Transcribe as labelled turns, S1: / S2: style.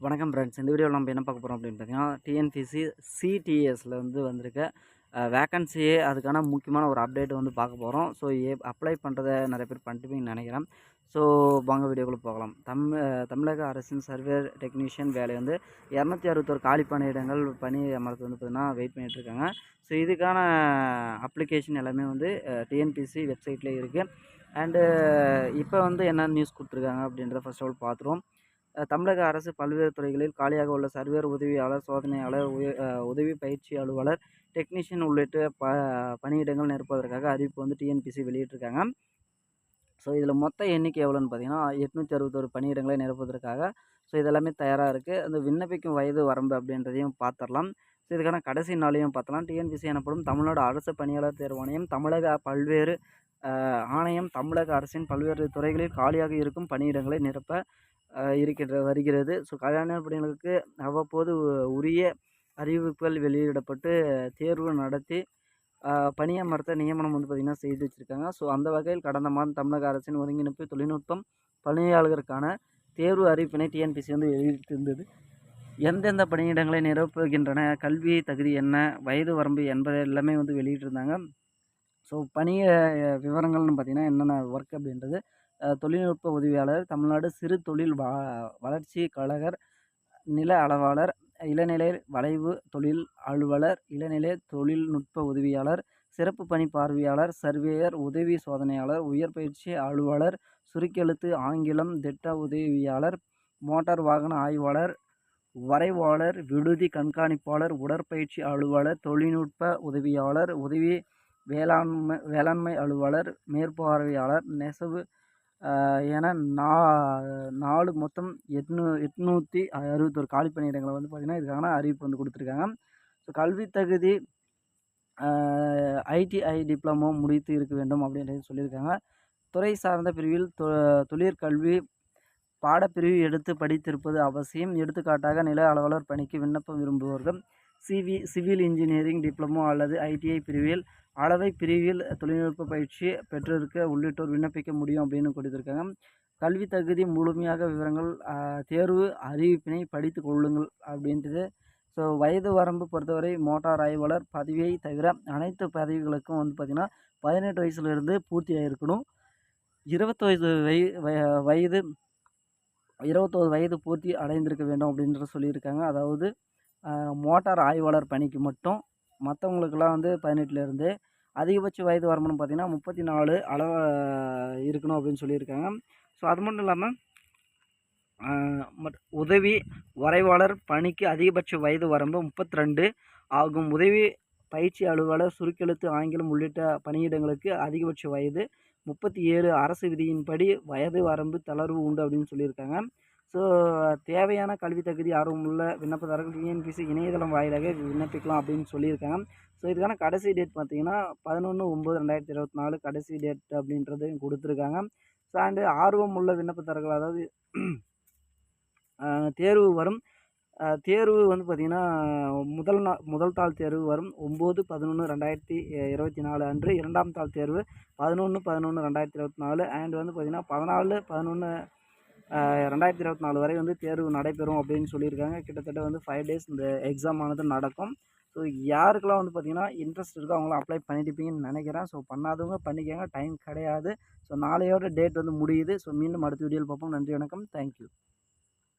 S1: வணக்கம் ஃப்ரெண்ட்ஸ் இந்த வீடியோவில் நம்ம என்ன பார்க்க போகிறோம் அப்படின்னு பார்த்தீங்கன்னா டிஎன்பிசி சிடிஎஸில் வந்து வந்திருக்க வேக்கன்சியே அதுக்கான முக்கியமான ஒரு அப்டேட் வந்து பார்க்க போகிறோம் ஸோ ஏ அப்ளை பண்ணுறத நிறைய பேர் பண்ணிட்டுப்பீங்கன்னு நினைக்கிறேன். ஸோ வாங்க வீடியோக்குள்ளே போகலாம். தம் தமிழக அரசின் சர்வேர் டெக்னீஷியன் வேலை வந்து இரநூத்தி அறுபத்தோரு காலி பணியிடங்கள் பணி அமர்த்து வந்து பார்த்திங்கன்னா வெயிட் பண்ணிகிட்ருக்காங்க இருக்காங்க. ஸோ இதுக்கான அப்ளிகேஷன் எல்லாமே வந்து டிஎன்பிசி வெப்சைட்லேயே இருக்குது அண்டு இப்போ வந்து என்ன நியூஸ் கொடுத்துருக்காங்க அப்படின்றத ஃபஸ்ட் ஆஃப் ஆல் பார்த்துருவோம். தமிழக அரசு பல்வேறு துறைகளில் காலியாக உள்ள சர்வேர் உதவியாளர் சோதனையாளர் உதவி பயிற்சி அலுவலர் டெக்னீஷியன் உள்ளிட்ட ப பணியிடங்கள் நிரப்புவதற்காக அறிவிப்பு வந்து டிஎன்பிசி வெளியிட்டிருக்காங்க. ஸோ இதில் மொத்த எண்ணிக்கை எவ்வளோன்னு பார்த்தீங்கன்னா எட்நூற்றி அறுபத்தொரு பணியிடங்களை நிரப்புவதற்காக ஸோ இதெல்லாமே தயாராக இருக்குது அந்த விண்ணப்பிக்கும் வயது வரம்பு அப்படின்றதையும் பார்த்துடலாம் ஸோ இதுக்கான கடைசி நாளையும் பார்த்தலாம் டிஎன்பிசி எனப்படும் தமிழ்நாடு அரசு பணியாளர் தேர்வாணையம் தமிழக பல்வேறு ஆணையம் தமிழக அரசின் பல்வேறு துறைகளில் காலியாக இருக்கும் பணியிடங்களை நிரப்ப இருக்கின்ற வருகிறது. ஸோ கல்யாண பணிகளுக்கு அவ்வப்போது உரிய அறிவிப்புகள் வெளியிடப்பட்டு தேர்வு நடத்தி பணியமர்த்த நியமனம் வந்து பார்த்திங்கன்னா செய்து வச்சுருக்காங்க. ஸோ அந்த வகையில் கடந்த மாதம் தமிழக அரசின் ஒருங்கிணைப்பு தொழில்நுட்பம் பணியாளர்களுக்கான தேர்வு அறிவிப்பினை டிஎன்பிசி வந்து வெளியிட்டிருந்தது. எந்தெந்த பணியிடங்களை நிரப்புகின்றன கல்வி தகுதி என்ன வயது வரம்பு என்பதை எல்லாமே வந்து வெளியிட்டிருந்தாங்க. ஸோ பணிய விவரங்கள்னு பார்த்திங்கன்னா என்னென்ன ஒர்க் அப்படின்றது தொழில்நுட்ப உதவியாளர் தமிழ்நாடு சிறு தொழில் வ வளர்ச்சி கழகர் நில அளவாளர் இளநிலை வளைவு தொழில் அலுவலர் இளநிலை தொழில்நுட்ப உதவியாளர் சிறப்பு பணி பார்வையாளர் சர்வேயர் உதவி சோதனையாளர் உயர் பயிற்சி அலுவலர் சுருக்கெழுத்து ஆங்கிலம் திட்ட உதவியாளர் மோட்டார் வாகன ஆய்வாளர் வரைவாளர் விடுதி கண்காணிப்பாளர் உடற்பயிற்சி அலுவலர் தொழில்நுட்ப உதவியாளர் உதவி வேளாண்மை வேளாண்மை அலுவலர் மேற்பார்வையாளர் நெசவு ஏன்னா நா நாலு மொத்தம் எட்நூ எட்நூற்றி அறுபத்தொரு காலி பணியிடங்களை வந்து பார்த்திங்கன்னா இதுக்கான அறிவிப்பு வந்து கொடுத்துருக்காங்க. ஸோ கல்வி தகுதி ஐடிஐ டிப்ளமோ முடித்து இருக்க வேண்டும் அப்படின்றது சொல்லியிருக்காங்க. துறை சார்ந்த பிரிவில் தொ தொழிற்கல்வி பாடப்பிரிவு எடுத்து படித்திருப்பது அவசியம். எடுத்துக்காட்டாக நில அலுவலர் பணிக்கு விண்ணப்பம் விரும்புபவர்கள் சிவி சிவில் இன்ஜினியரிங் டிப்ளமோ அல்லது ஐடிஐ பிரிவில் அளவை பிரிவில் தொழில்நுட்ப பயிற்சி பெற்றிருக்க உள்ளிட்டோர் விண்ணப்பிக்க முடியும் அப்படின்னு கொடுத்துருக்காங்க கல்வி தகுதி முழுமையாக விவரங்கள் தேர்வு அறிவிப்பினை படித்து கொள்ளுங்கள் அப்படின்றது. ஸோ வயது வரம்பு பொறுத்தவரை மோட்டார் ஆய்வாளர் பதவியை தவிர அனைத்து பதவிகளுக்கும் வந்து பார்த்திங்கன்னா பதினெட்டு வயசுலேருந்து பூர்த்தியாக இருக்கணும் இருபத்தொய்து வய வய- வயது இருபத்தோரு வயது பூர்த்தி அடைந்திருக்க வேண்டும் அப்படின்ற சொல்லியிருக்காங்க. அதாவது மோட்டார் ஆய்வாளர் பணிக்கு மட்டும் மற்றவங்களுக்கெல்லாம் வந்து பதினெட்டுலேருந்து அதிகபட்ச வயது வரம்புன்னு பார்த்தீங்கன்னா முப்பத்தி நாலு அளவு இருக்கணும் அப்படின்னு சொல்லியிருக்காங்க. ஸோ அது மட்டும் இல்லாமல் மட் உதவி வரைவாளர் பணிக்கு அதிகபட்ச வயது வரம்பு முப்பத்தி ரெண்டு ஆகும். உதவி பயிற்சி அலுவலர் சுருக்கெழுத்து ஆங்கிலம் உள்ளிட்ட பணியிடங்களுக்கு அதிகபட்ச வயது முப்பத்தி ஏழு. அரசு விதியின்படி வயது வரம்பு தளர்வு உண்டு அப்படின்னு சொல்லியிருக்காங்க. ஸோ தேவையான கல்வி தகுதி ஆர்வமுள்ள விண்ணப்பதாரர்கள் டிஎன்பிசி இணையதளம் வாயிலாக விண்ணப்பிக்கலாம் அப்படின்னு சொல்லியிருக்காங்க. ஸோ இதுக்கான கடைசி டேட் பார்த்தீங்கன்னா பதினொன்று ஒம்பது ரெண்டாயிரத்தி இருபத்தி நாலு கடைசி டேட் அப்படின்றது கொடுத்துருக்காங்க. ஸோ அண்டு ஆர்வம் உள்ள விண்ணப்பதாரர்கள் அதாவது தேர்வு வரும். தேர்வு வந்து பார்த்திங்கன்னா முதல் நாள் முதல் தாள் தேர்வு வரும். ஒம்பது பதினொன்று ரெண்டாயிரத்தி இருபத்தி நாலு அன்று இரண்டாம் தாள் தேர்வு பதினொன்று பதினொன்று ரெண்டாயிரத்தி இருபத்தி நாலு அண்ட் வந்து பார்த்திங்கன்னா பதினாலு பதினொன்று ரெண்டாயிரத்தி இருபத்தி நாலு வரை வந்து தேர்வு நடைபெறும் அப்படின்னு சொல்லியிருக்காங்க. கிட்டத்தட்ட வந்து ஃபைவ் டேஸ் இந்த எக்ஸாம் ஆனது நடக்கும். ஸோ யாருக்கெல்லாம் வந்து பார்த்திங்கன்னா இன்ட்ரெஸ்ட் இருக்கோ அவங்களாம் அப்ளை பண்ணிட்டுப்பீங்கன்னு நினைக்கிறேன். ஸோ பண்ணாதவங்க பண்ணிக்கோங்க. டைம் கிடையாது. ஸோ நாளையோட டேட் வந்து முடியுது. ஸோ மீண்டும் அடுத்த வீடியோவில் பார்ப்போம். நன்றி வணக்கம். தேங்க்யூ